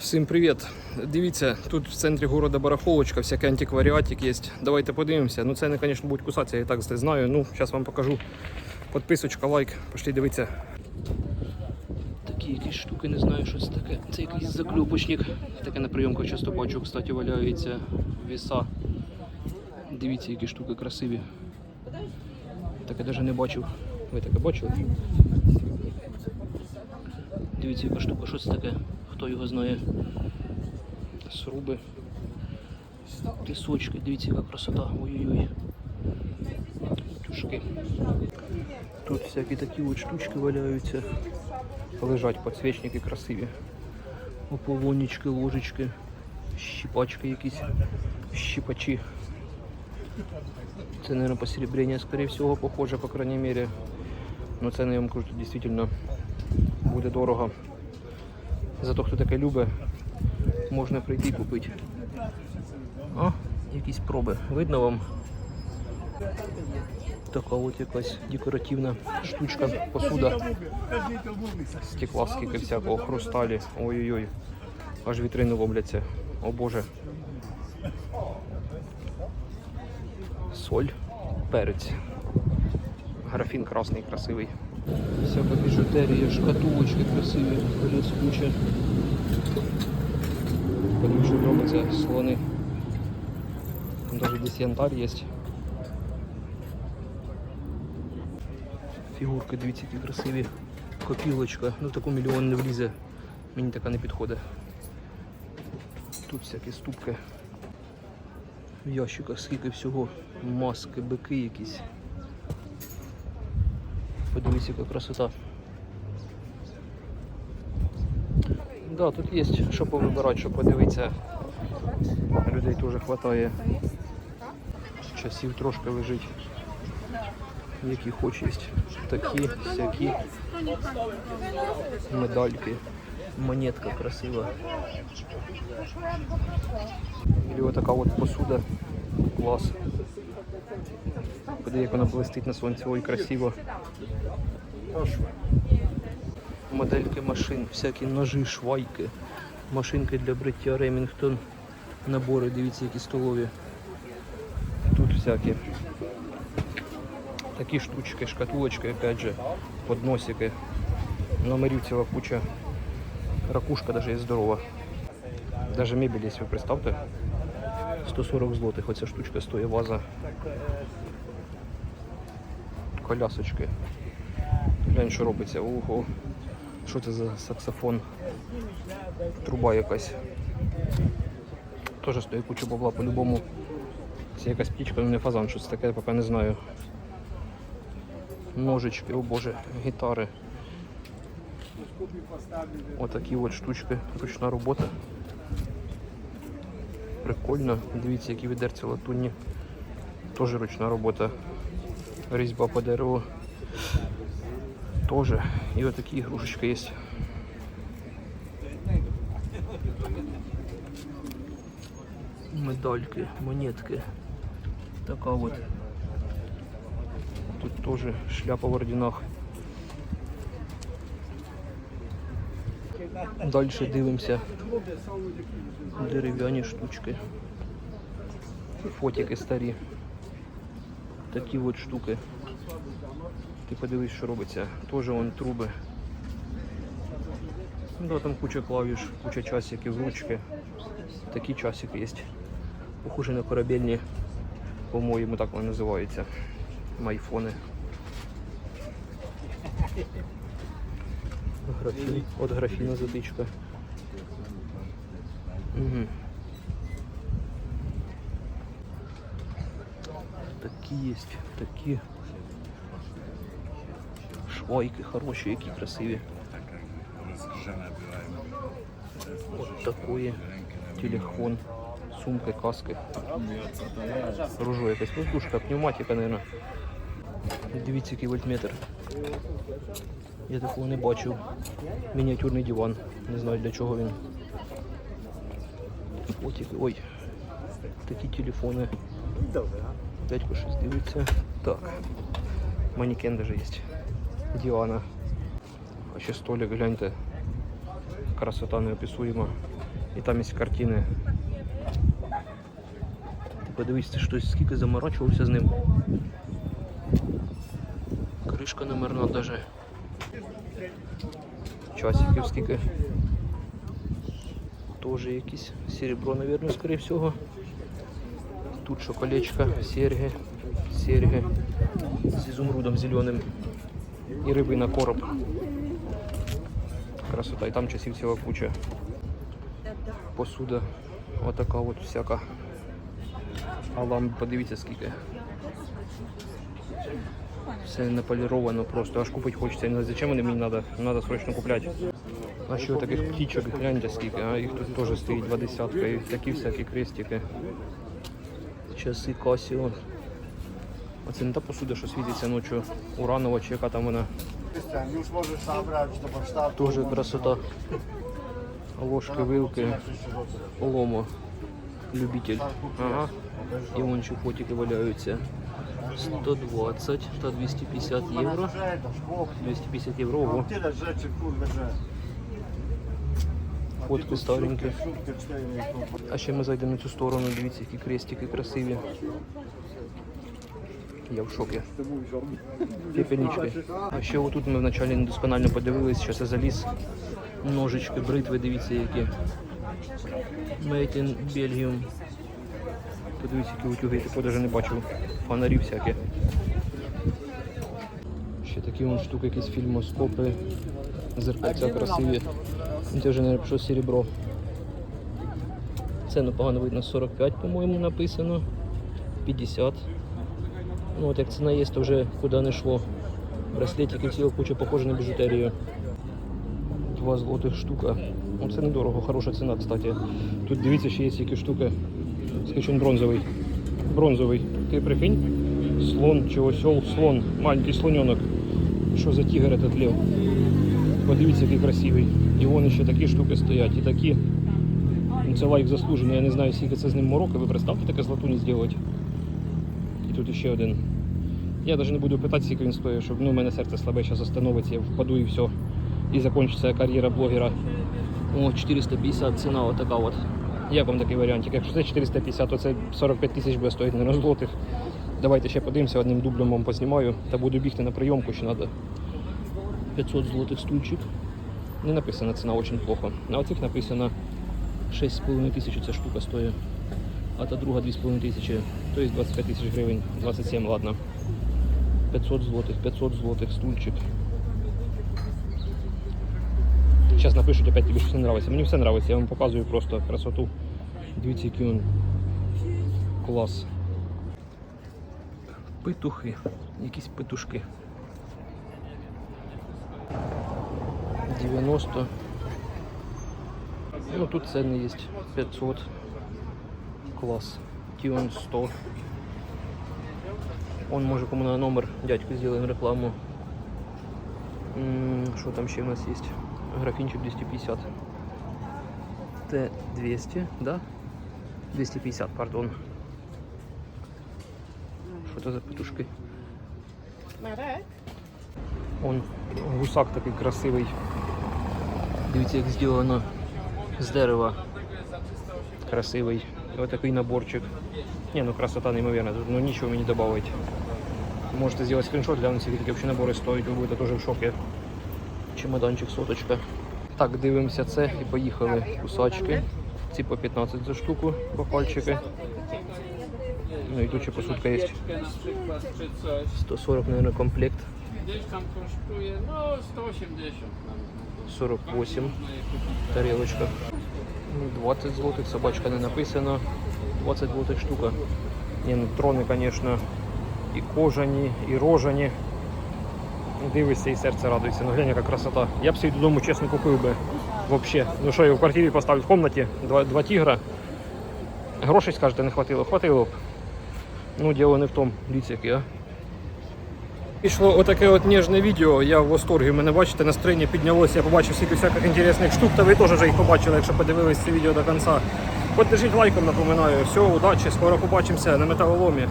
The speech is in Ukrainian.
Всім привіт! Дивіться, тут в центрі города барахолочка, всякий антикваріатик є. Давайте подивимося. Ну це не, звісно, будуть кусатися, я так це знаю. Ну, зараз вам покажу. Подписочка, лайк, пошли дивитися. Такі якісь штуки, не знаю, що це таке. Це якийсь заклюпочник. Таке на прийомках часто бачу, кстати, валяються віса. Дивіться, які штуки красиві. Таке навіть не бачив. Ви таке бачили? Дивіться, яка штука, що це таке? Хто його знає? Сруби. Пісочки, дивіться, яка красота. Ой-ой-ой. Тюшки. Тут всякі такі от штучки валяються. Лежать підсвічники красиві. Ополонічки, ложечки, щіпачки якісь, щіпачі. Це, наверное, посеребрення, скорее всего, похоже, по крайней мере. Но це, я вам кажу, дійсно буде дорого. Зато хто таке любить, можна прийти і купити. О, якісь проби. Видно вам? Така от якась декоративна штучка, посуда. Стекла скільки всякого, хрусталі. Ой-ой-ой. Аж вітрини ломляться. О боже. Соль, перець. Графін красний, красивий. Всяка біжутерія, шкатулочки красиві, блискучі. Подивіться, що робиться слони. Там Даже десь янтарь є. Фігурки, дивіться, які красиві. Копілочка. Ну в таку мільйон не влізе. Мені така не підходить. Тут всякі ступки. В ящиках скільки всього. Маски, бики якісь. Подивіться, яка красота. Да, тут є що повибирати, що подивитися. Людей теж вистачає. Часів трошки лежить. Які хоч є. Такі, всякі. Медальки. Монетка красива. І ось така от посуда. Клас. Подивіться, як вона блистить на сонці. Ой, красиво. Модельки машин, всякі ножи, швайки, машинки для бриття Ремінгтон, набори, дивіться, які столові. Тут всякі такі штучки, шкатулочки, опять же, подносики. Номерів ціла куча. Ракушка даже є здорова. Даже мебель є, ви представте. 140 злотих оця штучка стоїть, ваза. Колясочки. Глянь, що робиться. Ого. Що це за саксофон? Труба якась. Теж стоїть куча бабла по-любому. Це якась птічка, ну не фазан, що це таке, я поки не знаю. Ножички, о боже, гітари. Отакі от штучки, ручна робота. Прикольно. Дивіться, які відерці латунні. Теж ручна робота. Різьба по дереву. Тоже. І отакі ігрушечки є. Медальки, монетки. Така от. Тут теж шляпа в орденах. Далі дивимося. Дерев'яні штучки. Фотики старі. Такі от штуки. Ти подивись, що робиться. Теж вон труби. Ну, да, там куча клавіш, куча часиків, ручки. Такі часики є. Похожі на корабельні, по-моєму, так вони називаються. Майфони. Графін. От графіна затичка. Угу. Такі є, такі. Швайки хороші, які красиві. От такої. Телефон, сумки, каски. Ружо якась воздушка, пневматика, мабуть. Дивіться, який вольтметр. Я такого не бачив. Мініатюрний диван. Не знаю для чого він. Потики. Ой. Такі телефони. Дядько щось дивиться. Так. Манекен даже є. Діана. А ще столик, гляньте. Красота неописуема. І там є картини. Ти подивись, ти щось скільки заморачувався з ним. Кришка номерна даже. Часиків скільки. Тоже якісь серебро, наверное, скорее всего. Тут що колечко, серьги, серьги з ізумрудом зеленим. І риби на короб. Красота. І там часів ціла куча. Посуда. Отака от всяка. А ламп подивіться скільки. Все наполіровано просто, аж купити хочеться. Не зачем вони мені треба, треба срочно купляти. А ще таких птічок, гляньте скільки, а їх тут теж стоїть два десятка. І такі всякі крестики. Часи Casio. Оце не та посуда, що світиться ночі уранова, чи яка там вона. Warsztatu. Дуже красота. Ложки, вилки, ломо. Любитель. Ага. І вон ще фотики валяються. 120 та 250 євро. 250 євро. Ого. Фотки старенькі. А ще ми зайдемо на цю сторону, дивіться, які крестики красиві. Я в шокі. Пепельнички. А ще отут ми вначалі недосконально подивились, що це заліз. Ножички, бритви, дивіться які. Made in Belgium. Подивіться, які утюги, я такого навіть не бачив. Фонарі всякі. Ще такі вон штуки, якісь фільмоскопи, зеркальця красиві. Це вже, мабуть, пішло серебро. Це непогано видно 45, по-моєму, написано. 50. Ну от як ціна є, то вже куди не йшло. Браслетики ціла куча похоже на біжутерію. Два злотих штука. Ну це недорого, хороша ціна, кстати. Тут дивіться, ще є які штуки. Скажу, бронзовий. Бронзовий. Ти прикинь? Слон чи осьол, слон, маленький слоненок. Що за тігр этот лев? Подивіться, який красивий. І вон ще такі штуки стоять, і такі. Ну, Це лайк заслужений, я не знаю, скільки це з ним мороки. Ви представте таке з латуні зробити. Тут ще один. Я навіть не буду питати, скільки він стоїть, щоб ну, у мене серце слабе зараз остановиться, я впаду і все. І закінчиться кар'єра блогера. О, 450 ціна отака от. Як вам такий варіант? Якщо це 450, то це 45 тисяч буде стоїти на злотих. Давайте ще подивимося, одним дублем вам познімаю. Та буду бігти на прийомку, ще треба. 500 злотих стульчик. Не написана ціна дуже плохо. На оцих написано 6,5 тисяч ця штука стоїть. А та друга 2,5 тисячі, то є 25 тисяч гривень, 27, ладно. 500 злотих, 500 злотих, стульчик. Зараз напишуть, опять тобі щось не нравиться. Мені все нравиться, я вам показую просто красоту. Дивіться, який він клас. Петухи, якісь петушки. 90. Ну тут цены есть 500. Класс. Тион 100. Он може кому на номер дядьку сделаем рекламу. Що там ще у нас есть? Графінчик 250. Т200, да? 250, пардон. Що це за петушки? Он гусак такий красивий. Дивіться, як зроблено з дерева. Красивий. Ось такий наборчик. Ні, ну красота неймовірна, тут ну нічого мені додати. Можете зробити скріншот, глянути, скільки взагалі набори стоять, ви будете теж в шокі. Чемоданчик соточка. Так, дивимося це і поїхали. Кусачки. Ці по 15 за штуку, бокальчики. Ну і тут ще посудка є. 140, мабуть, комплект. Gdzieś tam kosztuje no 180 48 тарелочка. Ну, 20 злотих, собачка не написано. 20 злотих штука. Ні, ну трони, звісно, і кожані, і рожані. Дивишся і серце радується. Ну глянь, яка красота. Я б собі додому чесно купив би. Вообще. Ну що, я в квартирі поставив в кімнаті два, два тігра. Грошей, скажете, не хватило. Хватило б. Ну, діло не в тому. Дивіться, який, а. Пішло отаке от ніжне відео, я в восторгі. Мене бачите, настроєння піднялося, я побачив всіх всяких інтересних штук, та ви теж вже їх побачили, якщо подивились це відео до кінця. Поддержіть лайком, напоминаю. Все, удачі, скоро побачимося на металоломі.